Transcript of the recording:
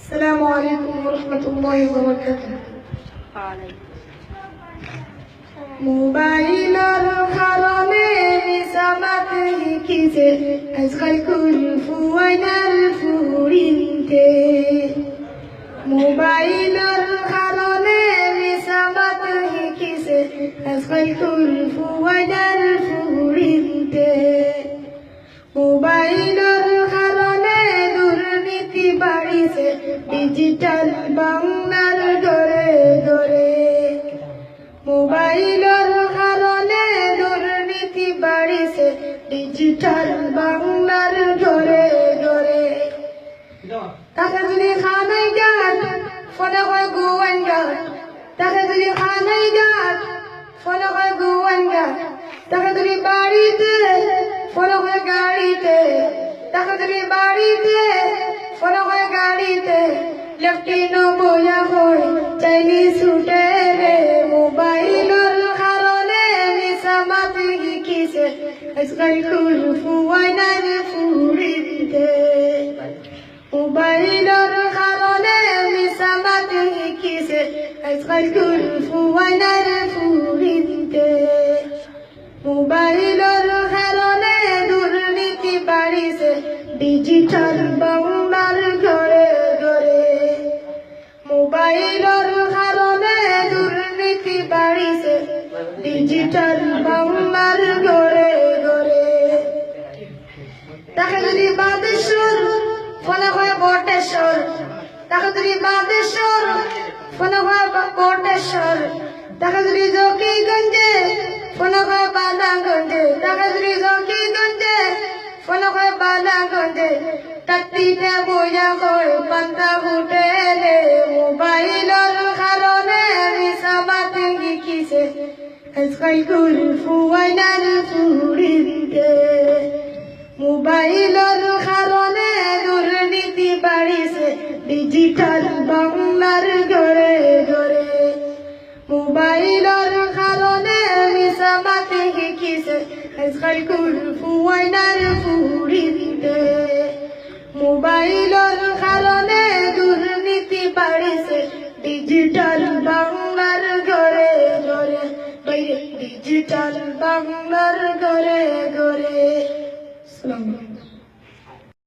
السلام عليكم ورحمة الله وبركاته মোবাইলৰ কাৰণে মিছামাত শিকিছে আজকাল কুলফুৱাইনাৰ ফুৰিতে মোবাইলৰ কাৰণে মিছামাত শিকিছে আজকাল কুলফুৱাইনাৰ ফুৰিতে মোবাইলৰ কাৰণে ডিজিটেল বাংলাৰ দৰে দৰে মোবাইলৰ কাৰণে দুৰ্নীতি বাঢ়িছে ডিজিটেল বাংলাৰ দৰে দৰে তাকে যদি খানাই গাত ফোনে কয় গুৱান গাত তাকে যদি খানাই গাত ফোনে কয় গুৱান গাত তাকে যদি বাড়িতে, ফোনে কয় গাড়িতে। তাকে যদি বাড়িতে ফোনে কয় গাড়িতে লেফটিনো বয়া কয় চাইনিজ হোটেলে মোবাইলৰ কাৰণে মিছা মাতি শিকিছে আজকাল কুলফুৱাই নাই ফুৰিতে মোবাইলৰ কাৰণে মিছা মাতি শিকিছে আজকাল কুলফুৱাই নাই ফুৰিতে ডিজিটেল বাংলাৰ ঘৰে ঘৰে মোবাইলৰ কাৰণে দুৰ্নীতি বাঢ়িছে ডিজিটেল বাংলাৰ ঘৰে ঘৰে তাকে যদি বাদেশ্বৰ ফোনে কয় বটেশ্বৰ তাকে যদি বাদেশ্বৰ ফোনে কয় বটেশ্বৰ তাকে যদি জকিগঞ্জে ফোনে কয় বালাগঞ্জে তাকে যদি জকিগঞ্জে ফোনে কয় বালাগঞ্জে তাতিতে বইয়া কয় পান্তা হোটেলে মোবাইলৰ কাৰণে মিছা মাতি শিকিছে আজকাল কুলফুৱাই নাই ফুৰিতে মোবাইলৰ কাৰণে দুৰ্নীতি বাঢ়িছে ডিজিটেল বাংলাৰ ঘৰে ঘৰে মোবাইলৰ কাৰণে মিছা মাতি শিকিছে আজকাল কুলফুৱাই নাই ফুৰিতে মোবাইলৰ কাৰণে দুৰ্নীতি বাঢ়িছে ডিজিটেল বাংলার ঘৰে ঘৰে ডিজিটেল বাংলাৰ ঘৰে ঘৰে